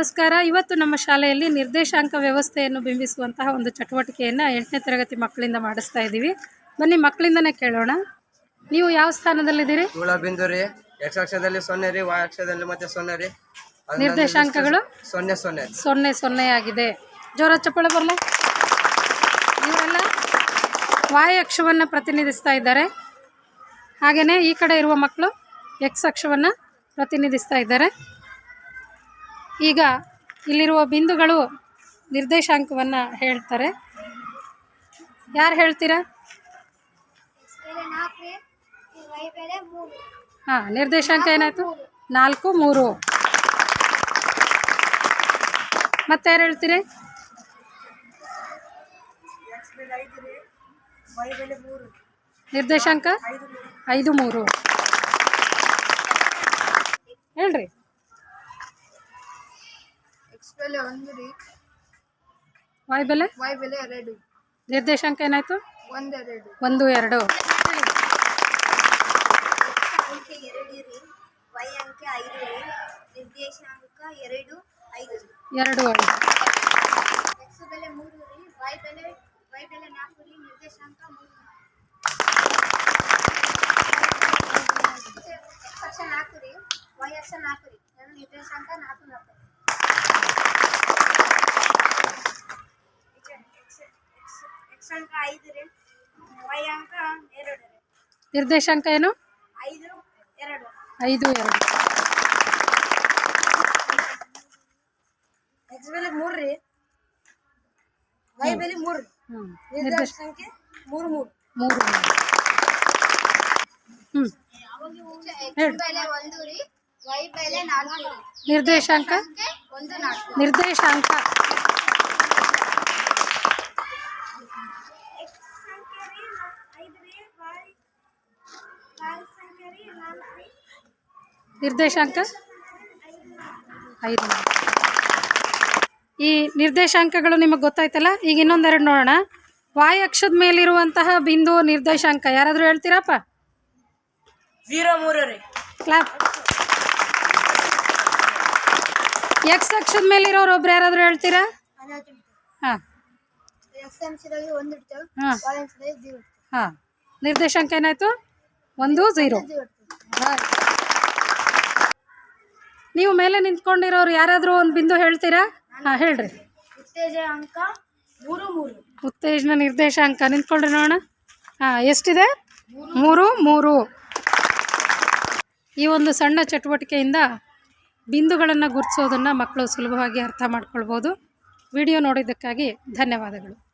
ನಮಸ್ಕಾರ. ಇವತ್ತು ನಮ್ಮ ಶಾಲೆಯಲ್ಲಿ ನಿರ್ದೇಶಾಂಕ ವ್ಯವಸ್ಥೆಯನ್ನು ಬಿಂಬಿಸುವಂತಹ ಒಂದು ಚಟುವಟಿಕೆಯನ್ನು ಎಂಟನೇ ತರಗತಿ ಮಕ್ಕಳಿಂದ ಮಾಡಿಸ್ತಾ ಇದ್ದೀವಿ. ಬನ್ನಿ ಮಕ್ಕಳಿಂದನೇ ಕೇಳೋಣ. ನೀವು ಯಾವ ಸ್ಥಾನದಲ್ಲಿದ್ದೀರಿ? ತುಳ ಬಿಂದು ರೀ ಎಕ್ಸ್ ಅಕ್ಷದಲ್ಲಿ ಸೊನ್ನೆ ರೀ ವಾಯ್ ಅಕ್ಷದಲ್ಲಿ ಮತ್ತೆ ಸೊನ್ನೆ ರೀ. ನಿರ್ದೇಶಾಂಕಗಳು? ಸೊನ್ನೆ ಸೊನ್ನೆ. ಸೊನ್ನೆ ಸೊನ್ನೆ ಆಗಿದೆ. ಜೋರ ಚಪ್ಪಳ ಬರಲ? ಇವರೆಲ್ಲ ವಾಯ್ ಅಕ್ಷವನ್ನು ಪ್ರತಿನಿಧಿಸ್ತಾ ಇದ್ದಾರೆ. ಹಾಗೆಯೇ ಈ ಕಡೆ ಇರುವ ಮಕ್ಕಳು ಎಕ್ಸ್ ಅಕ್ಷವನ್ನು ಪ್ರತಿನಿಧಿಸ್ತಾ ಇದ್ದಾರೆ. ಈಗ ಇಲ್ಲಿರುವ ಬಿಂದುಗಳು ನಿರ್ದೇಶಾಂಕವನ್ನು ಹೇಳ್ತಾರೆ. ಯಾರು ಹೇಳ್ತೀರಾ? ಹಾಂ, ನಿರ್ದೇಶಾಂಕ ಏನಾಯಿತು? ನಾಲ್ಕು, ಮೂರು. ಮತ್ತೆ ಯಾರು ಹೇಳ್ತೀರಿ? ನಿರ್ದೇಶಾಂಕ ಐದು, ಮೂರು. ಹೇಳ್ರಿ. ಎಕ್ಸ್ ಬೆಲೆ ಒಂದು ರೀ. ವಾಯ್ ಬೆಲೆ? ಬೆಲೆ ಎರಡು. ನಿರ್ದೇಶಾಂಕ ಏನಾಯ್ತು? ಒಂದೆರಡು ಒಂದು ಎರಡು. ಅಂಕೆ ಎರಡು. ರೀ ವೈ ಅಂಕೆ ಐದು ರೀ ನಿರ್ದೇಶಾಂಕ ಎರಡು ಐದು ಎರಡು. ಐದು ಎಕ್ಸ್ ಬೆಲೆ ಮೂರು ರೀ. ವೈ ಬೆಲೆ ವೈ ಬೆಲೆ ನಾಲ್ಕು ರೀ. ನಿರ್ದೇಶಾಂಕ ಮೂರು. ಎಕ್ಸ್ ಅಕ್ಷ ನಾಲ್ಕು ರೀ. ವೈ ಅಕ್ಷ ನಾಲ್ಕು ರೀ. ಎರಡು ನಿರ್ದೇಶಾಂಕ ನಾಲ್ಕು ನಾಲ್ಕು ನಿರ್ದೇಶಾಂಕ ಏನು? ಐದು ಎರಡು. ಐದು ಎರಡು ಎಕ್ಸ್ ಬೆಲೆ ಮೂರು ರೀ ವೈ ಬೆಲೆ ಮೂರು ಮೂರು. ಮೂರು ಮೂರು. ಹ್ಞೂ ಎಕ್ಸ್ ಒಂದು ರೀ. ನಿರ್ದೇಶಾಂಕ? ನಿರ್ದೇಶಾಂಕ. ನಿರ್ದೇಶಾಂಕ? ಐದು ಈ ನಿರ್ದೇಶಾಂಕಗಳು ನಿಮಗೆ ಗೊತ್ತಾಯ್ತಲ್ಲ? ಈಗ ಇನ್ನೊಂದೆರಡು ನೋಡೋಣ. ವಾಯ್ ಅಕ್ಷದ ಮೇಲಿರುವಂತಹ ಬಿಂದು ನಿರ್ದೇಶಾಂಕ. ಯಾರಾದರೂ ಹೇಳ್ತೀರಪ್ಪ? ಜೀರೋ ಮೂರು ರೀ. ಕ್ಲಾಪ್. ಎಕ್ಸ್ ಅಕ್ಷದ ಇರೋರು ಒಬ್ರು ಯಾರಾದರೂ ಹೇಳ್ತೀರಾ? ಹಾಂ. ಹಾಂ. ನಿರ್ದೇಶಾಂಕ ಏನಾಯ್ತು? ಒಂದು ಝೀರೋ ನೀವು ಮೇಲೆ ನಿಂತ್ಕೊಂಡಿರೋರು ಯಾರಾದರೂ ಒಂದು ಬಿಂದು ಹೇಳ್ತೀರಾ? ಹಾಂ ಹೇಳ್ರಿ. ಉತ್ತೇಜನ ನಿರ್ದೇಶಾಂಕ. ನಿಂತ್ಕೊಂಡ್ರಿ ನೋಡೋಣ. ಹಾಂ ಎಷ್ಟಿದೆ? ಮೂರು ಮೂರು. ಈ ಒಂದು ಸಣ್ಣ ಚಟುವಟಿಕೆಯಿಂದ ಬಿಂದುಗಳನ್ನು ಗುರುತಿಸೋದನ್ನು ಮಕ್ಕಳು ಸುಲಭವಾಗಿ ಅರ್ಥ ಮಾಡ್ಕೊಳ್ಬೋದು. ವಿಡಿಯೋ ನೋಡಿದ್ದಕ್ಕಾಗಿ ಧನ್ಯವಾದಗಳು.